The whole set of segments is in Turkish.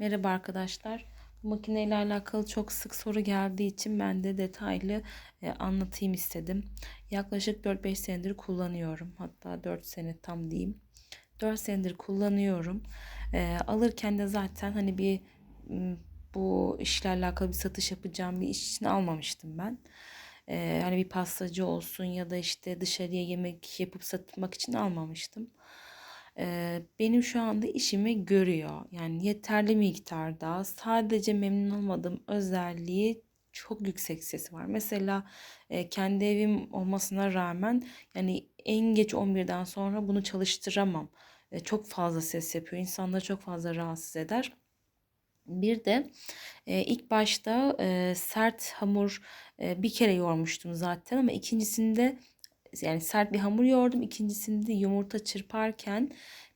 Merhaba arkadaşlar. Bu makineyle alakalı çok sık soru geldiği için ben de detaylı e, anlatayım istedim. Yaklaşık 4-5 senedir kullanıyorum. Hatta 4 sene tam diyeyim. 4 senedir kullanıyorum. E, alırken de zaten hani bir bu işle alakalı bir satış yapacağım bir iş için almamıştım ben. E, hani bir pastacı olsun ya da işte dışarıya yemek yapıp satmak için almamıştım. Benim şu anda işimi görüyor. Yani yeterli miktarda sadece memnun olmadığım özelliği çok yüksek sesi var. Mesela kendi evim olmasına rağmen yani en geç 11'den sonra bunu çalıştıramam. Çok fazla ses yapıyor. İnsanları çok fazla rahatsız eder. Bir de e, ilk başta e, sert hamur e, bir kere yoğurmuştum zaten ama ikincisinde yani sert bir hamur yoğurdum. İkincisinde yumurta çırparken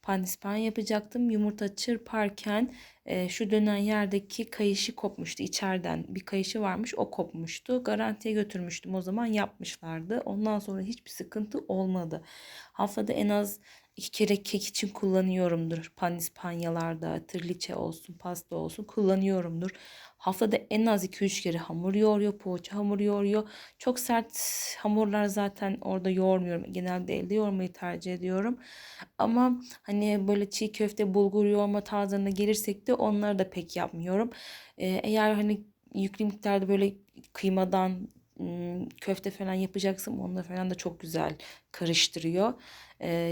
pandispan yapacaktım. Yumurta çırparken e, şu dönen yerdeki kayışı kopmuştu. İçeriden bir kayışı varmış o kopmuştu. Garantiye götürmüştüm o zaman yapmışlardı. Ondan sonra hiçbir sıkıntı olmadı. Haftada en az iki kere kek için kullanıyorumdur. Pandispanyalarda, trileçe olsun, pasta olsun kullanıyorumdur. Haftada en az 2-3 kere hamur yoğuruyor, poğaça hamur yoğuruyor. Çok sert hamurlar zaten orada yoğurmuyorum. Genelde elde yoğurmayı tercih ediyorum. Ama hani böyle çiğ köfte, bulgur yoğurma tarzlarına gelirsek de onları da pek yapmıyorum. Ee, eğer hani yüklü miktarda böyle kıymadan köfte falan yapacaksam onları falan da çok güzel karıştırıyor.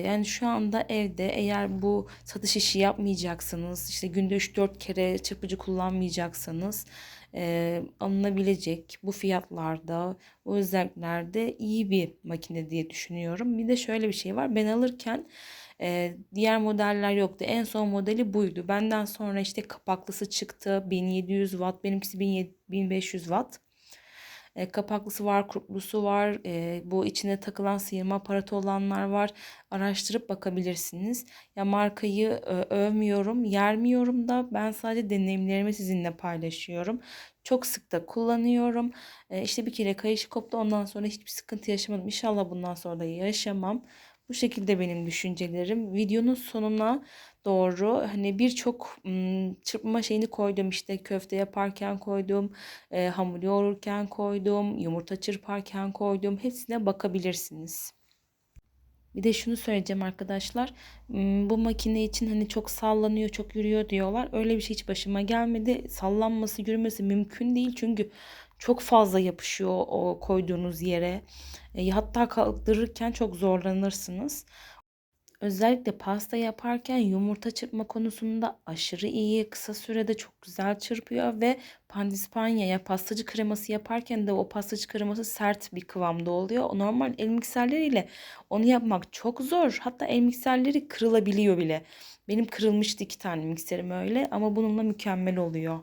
Yani şu anda evde eğer bu satış işi yapmayacaksınız, işte günde 3-4 kere çırpıcı kullanmayacaksanız e, alınabilecek bu fiyatlarda, bu özelliklerde iyi bir makine diye düşünüyorum. Bir de şöyle bir şey var. Ben alırken diğer modeller yoktu. En son modeli buydu. Benden sonra işte kapaklısı çıktı. 1700 watt, benimkisi 1500 watt. E, kapaklısı var, kurplusu var. E, bu içine takılan sıyırma aparatı olanlar var. Araştırıp bakabilirsiniz. Ya markayı e, övmüyorum, yermiyorum da ben sadece deneyimlerimi sizinle paylaşıyorum. Çok sık da kullanıyorum. E, işte bir kere kayışı koptu ondan sonra hiçbir sıkıntı yaşamadım. İnşallah bundan sonra da yaşamam. Bu şekilde benim düşüncelerim. Videonun sonuna doğru hani birçok çırpma şeyini koydum işte köfte yaparken koydum, e, hamur yoğururken koydum, yumurta çırparken koydum. Hepsine bakabilirsiniz. Bir de şunu söyleyeceğim arkadaşlar. ım, Bu makine için hani çok sallanıyor, çok yürüyor diyorlar. Öyle bir şey hiç başıma gelmedi. Sallanması, yürümesi mümkün değil. Çünkü çok fazla yapışıyor o koyduğunuz yere. E, hatta kaldırırken çok zorlanırsınız. Özellikle pasta yaparken yumurta çırpma konusunda aşırı iyi, kısa sürede çok güzel çırpıyor ve pandispanya ya pastacı kreması yaparken de o pastacı kreması sert bir kıvamda oluyor. O normal el mikserleriyle onu yapmak çok zor. Hatta el mikserleri kırılabiliyor bile. Benim kırılmıştı iki tane mikserim öyle ama bununla mükemmel oluyor.